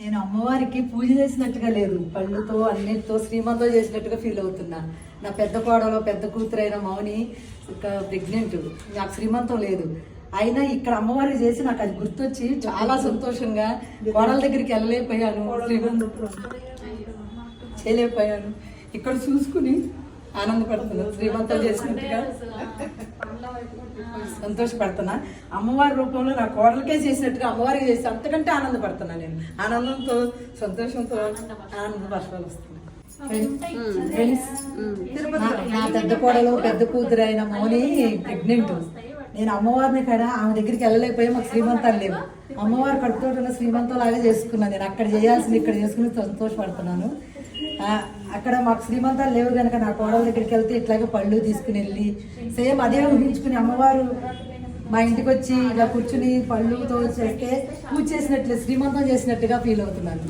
నేను అమ్మవారికి పూజ చేసినట్టుగా లేదు. పళ్ళుతో అన్నిటితో శ్రీమంతం చేసినట్టుగా ఫీల్ అవుతున్నా. నా పెద్ద కోడలో పెద్ద కూతురైన మౌని ప్రెగ్నెంట్ నాకు శ్రీమంతం లేదు. అయినా ఇక్కడ అమ్మవారి చేసి నాకు అది గుర్తొచ్చి చాలా సంతోషంగా కోడల దగ్గరికి వెళ్ళలేకపోయాను. చేయలేకపోయాను. ఇక్కడ చూసుకుని ఆనందపడుతున్నాను శ్రీమంతం చేసినట్టుగా. సంతోషపడుతున్నా. అమ్మవారి రూపంలో నా కోడలకే చేసినట్టుగా అమ్మవారికి చేసి అంతకంటే ఆనందపడుతున్నా నేను. ఆనందంతో సంతోషంతో ఆనంద వర్షాలు వస్తున్నాయి నా- పెద్ద కోడలు పెద్ద కూతురు అయిన మౌని ప్రెగ్నెంట్. నేను అమ్మవారిని కాడ ఆమె దగ్గరికి వెళ్ళలేకపోయి మాకు శ్రీమంతాలు లేవు. అమ్మవారు కడుపుతో ఉన్న శ్రీమంతం లాగా చేసుకున్నాను. నేను అక్కడ చేయాల్సింది ఇక్కడ చేసుకుని సంతోషపడుతున్నాను. అక్కడ మాకు శ్రీమంతాలు లేవు కనుక నా కోడల దగ్గరికి వెళ్తే ఇట్లాగే పళ్ళు తీసుకుని వెళ్ళి సేమ్ అదే ఊహించుకుని అమ్మవారు మా ఇంటికి వచ్చి ఇలా కూర్చుని పళ్ళుతో చేస్తే పూజ చేసినట్లు శ్రీమంతం చేసినట్టుగా ఫీల్ అవుతున్నాను.